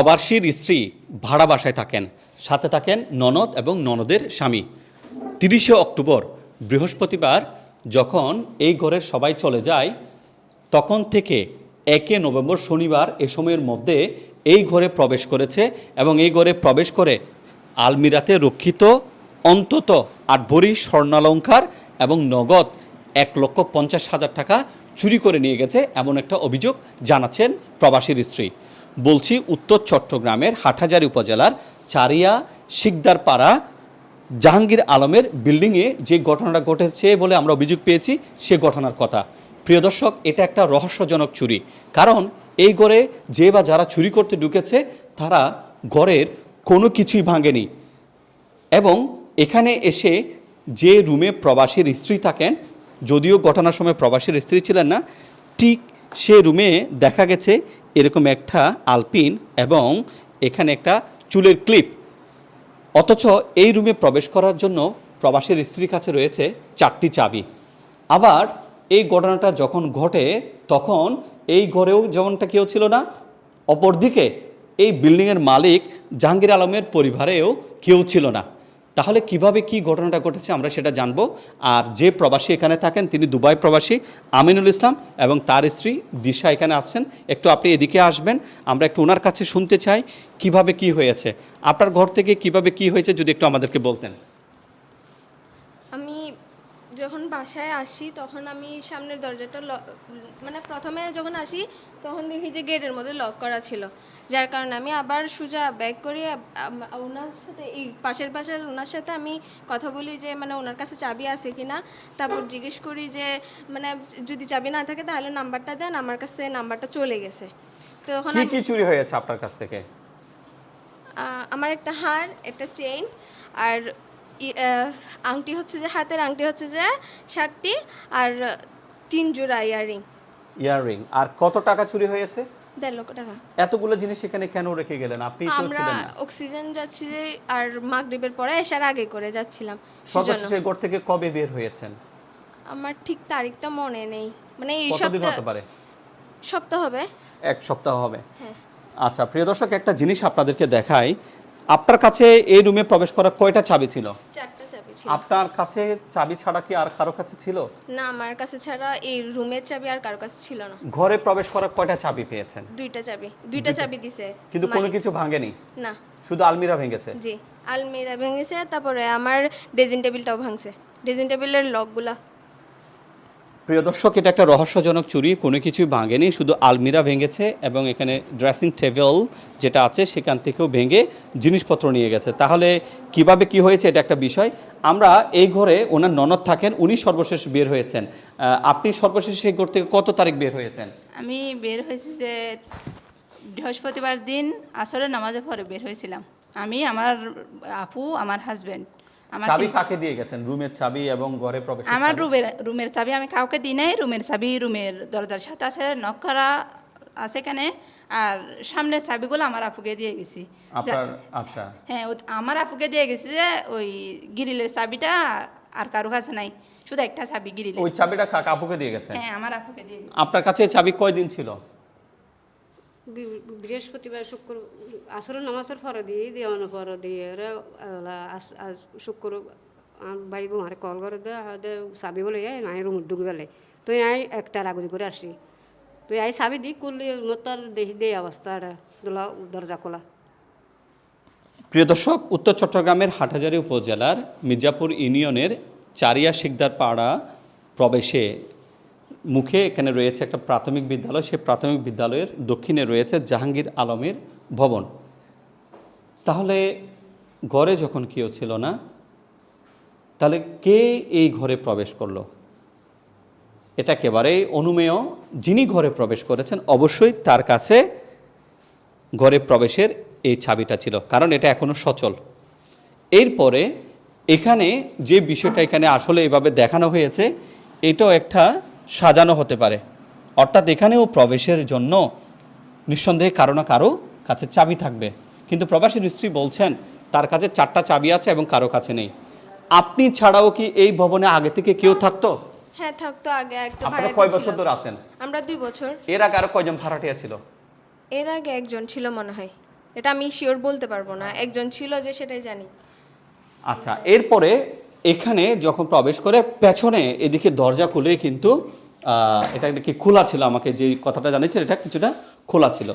প্রবাসীর স্ত্রী ভাড়া বাসায় থাকেন। সাথে থাকেন ননদ এবং ননদের স্বামী। তিরিশে অক্টোবর, বৃহস্পতিবার, যখন এই ঘরের সবাই চলে যায়, তখন থেকে একে নভেম্বর শনিবার এ সময়ের মধ্যে এই ঘরে প্রবেশ করেছে এবং এই ঘরে প্রবেশ করে আলমিরাতে রক্ষিত অন্তত আট ভরি স্বর্ণালঙ্কার এবং নগদ এক লক্ষ পঞ্চাশ হাজার টাকা চুরি করে নিয়ে গেছে এমন একটা অভিযোগ জানাচ্ছেন প্রবাসীর স্ত্রী। বলছি উত্তর চট্টগ্রামের হাটহাজারী উপজেলার চারিয়া শিকদারপাড়া জাহাঙ্গীর আলমের বিল্ডিংয়ে যে ঘটনাটা ঘটেছে বলে আমরা অভিযোগ পেয়েছি, সে ঘটনার কথা। প্রিয় দর্শক, এটা একটা রহস্যজনক চুরি। কারণ এই ঘরে যে বা যারা চুরি করতে ঢুকেছে, তারা ঘরের কোনো কিছুই ভাঙেনি। এবং এখানে এসে যে রুমে প্রবাসীর স্ত্রী থাকেন, যদিও ঘটনার সময় প্রবাসীর স্ত্রী ছিলেন না, ঠিক সে রুমে দেখা গেছে এরকম একটা আলপিন এবং এখানে একটা চুলের ক্লিপ। অথচ এই রুমে প্রবেশ করার জন্য প্রবাসীর স্ত্রীর কাছে রয়েছে চারটি চাবি। আবার এই ঘটনাটা যখন ঘটে, তখন এই ঘরেও যেমনটা কেউ ছিল না, অপরদিকে এই বিল্ডিংয়ের মালিক জাহাঙ্গীর আলমের পরিবারেও কেউ ছিল না। তাহলে কীভাবে কি ঘটনাটা ঘটেছে আমরা সেটা জানব। আর যে প্রবাসী এখানে থাকেন, তিনি দুবাই প্রবাসী, আমিনুল ইসলাম এবং তার স্ত্রী দিশা এখানে আসছেন। একটু আপনি এদিকে আসবেন, আমরা একটু ওনার কাছে শুনতে চাই, কীভাবে কি হয়েছে? আপনার ঘর থেকে কীভাবে কি হয়েছে, যদি একটু আমাদেরকে বলতেন। যখন বাসায় আসি তখন আমি সামনের দরজাটা মানে প্রথমে যখন আসি তখন দেখি যে গেটের মধ্যে লক করা ছিল। যার কারণে আমি আবার সুজা ব্যাক করি ওনার সাথে এই পাশের পাশের ওনার সাথে আমি কথা বলি যে মানে ওনার কাছে চাবি আছে কি না তারপর জিজ্ঞেস করি যে মানে যদি চাবি না থাকে তাহলে নাম্বারটা দেন আমার কাছ নাম্বারটা চলে গেছে। তো তখন কি চুরি হয়েছে আপনার কাছ থেকে? আমার একটা হার একটা চেইন আর আংটি হচ্ছে যে হাতের আংটি হচ্ছে যে ষাটটি আর তিন জোড়া ইয়ারিং ইয়াররিং। আর কত টাকা চুরি হয়েছে? দেড় লক্ষ টাকা। এতগুলো জিনিস এখানে কেন রেখে গেলেন? আপনি তো আমরা ছিলেন না। অক্সিজেন যাচ্ছি যে আর মাগরিবের পরে এসার আগে করে যাচ্ছিলাম। সেজন্য। সর্বশেষ ঘর থেকে কবে বের হয়েছেন? আমার ঠিক তারিখটা মনে নেই। মানে এই কতদিন সপ্তাহ হতে পারে? সপ্তাহ হবে। এক সপ্তাহ হবে। হ্যাঁ। আচ্ছা প্রিয় দর্শক একটা জিনিস আপনাদেরকে দেখাই। আপনার কাছে এই রুমে প্রবেশ করার কয়টা চাবি ছিল? চারটা চাবি ছিল। আপনার কাছে চাবি ছাড়া কি আর কারও কাছে ছিল? না আমার কাছে ছাড়া এই রুমের চাবি আর কারও কাছে ছিল না। ঘরে প্রবেশ করার কয়টা চাবি পেয়েছেন? দুইটা চাবি দুইটা চাবি দিছে কিন্তু কোনো কিছু ভাঙেনি? না। শুধু আলমিরা ভেঙেছে? জি আলমিরা ভেঙেছে তারপরে আমার ড্রেসিং টেবিলটাও ভাঙছে। ড্রেসিং টেবিলের লকগুলা প্রিয় দর্শক, এটা একটা রহস্যজনক চুরি। কোনো কিছুই ভাঙেনি, শুধু আলমিরা ভেঙেছে এবং এখানে ড্রেসিং টেবিল যেটা আছে সেখান থেকেও ভেঙে জিনিসপত্র নিয়ে গেছে। তাহলে কীভাবে কি হয়েছে এটা একটা বিষয়। আমরা এই ঘরে ওনার ননদ থাকেন, উনি সর্বশেষ বের হয়েছেন। আপনি সর্বশেষ এই ঘর থেকে কত তারিখ বের হয়েছেন? আমি বের হয়েছি যে বৃহস্পতিবার দিন আসরের নামাজের পরে বের হয়েছিলাম। আমি, আমার আপু, আমার হাজবেন্ড আমার চাবি কাকে দিয়ে গেছেন? রুমের চাবি এবং ঘরে প্রবেশ আমার রুমের রুমের চাবি আমি কাউকে দিই নাই। রুমের চাবি রুমের দরজার সাথে আছে নক করা আছে এখানে। আর সামনের চাবিগুলো আমার আপুকে দিয়ে গেছি। আপনার আচ্ছা। হ্যাঁ আমার আপুকে দিয়ে গেছি যে ওই গিরিলের চাবিটা আর কারও কাছে নাই। শুধু একটা চাবি গিরিলের। ওই চাবিটা কা- কাপুকে দিয়ে গেছেন? হ্যাঁ আমার আপুকে দিয়ে গেছি। আপনার কাছে চাবি কয়দিন ছিল? বৃহস্পতিবার শুক্র আসর নামাজের পরে দিয়ে দেওয়ানো পরে দিয়ে শুক্র ভাই বোমারে কল করে দে চাবি বলে যাই নাই রুম ঢুকি তুই আই একটা লাগুদি করে আসি। তুই আই চাবি দি করলি মোতার দেখি দে অবস্থা দোলা দরজা খোলা। প্রিয় দর্শক, উত্তর চট্টগ্রামের হাটহাজারী উপজেলার মির্জাপুর ইউনিয়নের চারিয়া শিকদার পাড়া প্রবেশে মুখে এখানে রয়েছে একটা প্রাথমিক বিদ্যালয়, সেই প্রাথমিক বিদ্যালয়ের দক্ষিণে রয়েছে জাহাঙ্গীর আলমের ভবন। তাহলে ঘরে যখন কেউ ছিল না, তাহলে কে এই ঘরে প্রবেশ করল? এটা একেবারেই অনুমেয়। যিনি ঘরে প্রবেশ করেছেন, অবশ্যই তার কাছে ঘরে প্রবেশের এই ছাবিটা ছিল, কারণ এটা এখনও সচল। এরপরে এখানে যে বিষয়টা এখানে আসলে এভাবে দেখানো হয়েছে, এটাও একটা সাজানো হতে পারে। অর্থাৎ এখানেও প্রবেশের জন্য নিঃসন্দেহে কারও না কারও কাছে চাবি থাকবে। কিন্তু প্রবাসীর স্ত্রী বলছেন তার কাছে চারটা চাবি আছে এবং কারও কাছে নেই। আপনি ছাড়াও কি এই ভবনে আগে থেকে কেউ থাকতো? হ্যাঁ থাকতো আগে একটা আপনারা কয় বছর ধরে আছেন? আমরা দুই বছর। এর আগে আরও কয়জন ভাড়াটিয়া ছিল? এর আগে একজন ছিল মনে হয়। এটা আমি শিওর বলতে পারব না। একজন ছিল যে সেটাই জানি। আচ্ছা এরপরে এখানে যখন প্রবেশ করে পেছনে এদিকে দরজা খুলে কিন্তু এটা কি খোলা ছিল আমাকে, যে কথাটা জানিয়েছেন এটা কিছুটা খোলা ছিল।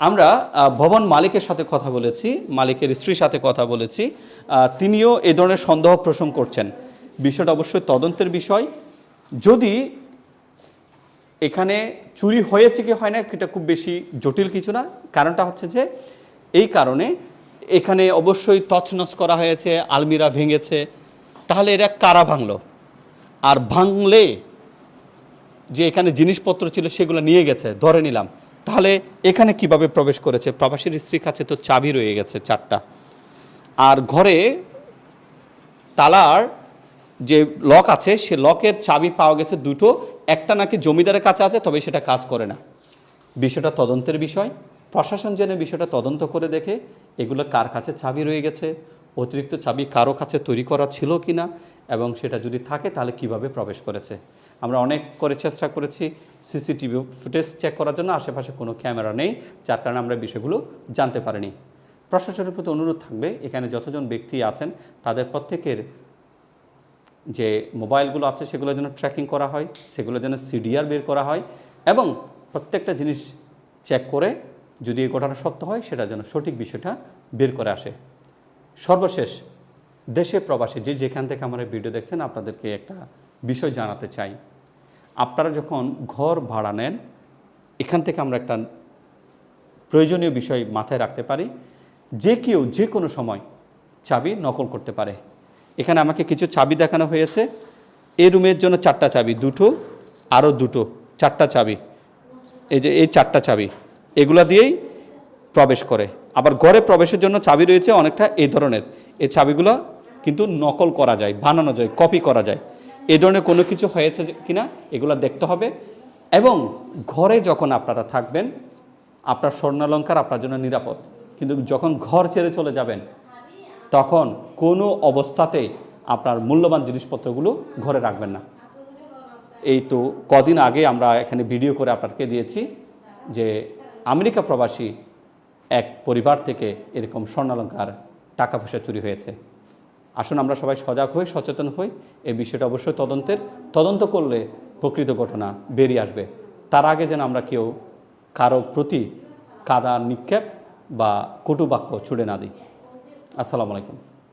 আমরা ভবন মালিকের সাথে কথা বলেছি, মালিকের স্ত্রীর সাথে কথা বলেছি তিনিও এ ধরনের সন্দেহ পোষণ করছেন। বিষয়টা অবশ্যই তদন্তের বিষয়। যদি এখানে চুরি হয়েছে কি হয় না এটা খুব বেশি জটিল কিছু না। কারণটা হচ্ছে যে, এই কারণে এখানে অবশ্যই তছনছ করা হয়েছে, আলমিরা ভেঙেছে। তাহলে এরা কারা ভাঙলো? আর ভাঙলে যে এখানে জিনিসপত্র ছিল সেগুলো নিয়ে গেছে, ধরে নিলাম। তাহলে এখানে কীভাবে প্রবেশ করেছে? প্রবাসীর স্ত্রীর কাছে তো চাবি রয়ে গেছে চারটা। আর ঘরে তালার যে লক আছে, সে লকের চাবি পাওয়া গেছে দুটো। একটা নাকি জমিদারের কাছে আছে, তবে সেটা কাজ করে না। বিষয়টা তদন্তের বিষয়। প্রশাসন জেনে বিষয়টা তদন্ত করে দেখে এগুলো কার কাছে চাবি রয়ে গেছে অতিরিক্ত চাবি কারও কাছে তৈরি করা ছিল কি না এবং সেটা যদি থাকে তাহলে কীভাবে প্রবেশ করেছে? আমরা অনেক করে চেষ্টা করেছি সিসিটিভি ফুটেজ চেক করার জন্য, আশেপাশে কোনো ক্যামেরা নেই, যার কারণে আমরা বিষয়গুলো জানতে পারিনি। প্রশাসনের প্রতি অনুরোধ থাকবে, এখানে যতজন ব্যক্তি আছেন, তাদের প্রত্যেকের যে মোবাইলগুলো আছে সেগুলো যেন ট্র্যাকিং করা হয়, সেগুলো যেন সিডিআর বের করা হয় এবং প্রত্যেকটা জিনিস চেক করে যদি এই ঘটনা সত্য হয়, সেটা যেন সঠিক বিষয়টা বের করে আসে। সর্বশেষ দেশে প্রবাসী যে যেখান থেকে আমার ভিডিও দেখছেন, আপনাদেরকে একটা বিষয় জানাতে চাই। আপনারা যখন ঘর ভাড়া নেন, এখান থেকে আমরা একটা প্রয়োজনীয় বিষয় মাথায় রাখতে পারি। যে কেউ যে কোনো সময় চাবি নকল করতে পারে। এখানে আমাকে কিছু চাবি দেখানো হয়েছে। এই রুমের জন্য চারটা চাবি, দুটো আরও দুটো, চারটা চাবি। এই যে, এই চারটা চাবি, এগুলা দিয়েই প্রবেশ করে। আবার ঘরে প্রবেশের জন্য চাবি রয়েছে অনেকটা এই ধরনের। এই চাবিগুলো কিন্তু নকল করা যায়, বানানো যায় কপি করা যায়। এই ধরনের কোনো কিছু হয়েছে কিনা এগুলো দেখতে হবে এবং ঘরে যখন আপনারা থাকবেন, আপনার স্বর্ণালঙ্কার আপনার জন্য নিরাপদ। কিন্তু যখন ঘর ছেড়ে চলে যাবেন, তখন কোনো অবস্থাতে আপনার মূল্যবান জিনিসপত্রগুলো ঘরে রাখবেন না। এই তো কদিন আগে আমরা এখানে ভিডিও করে আপনাকে দিয়েছি যে আমেরিকা প্রবাসী এক পরিবার থেকে এরকম স্বর্ণালঙ্কার টাকা পয়সা চুরি হয়েছে। আসুন আমরা সবাই সজাগ হই, সচেতন হই। এই বিষয়টা অবশ্যই তদন্তের। তদন্ত করলে প্রকৃত ঘটনা বেরিয়ে আসবে। তার আগে যেন আমরা কেউ কারও প্রতি কাদা নিক্ষেপ বা কটুবাক্য ছুড়ে না দিই। আসসালামু আলাইকুম।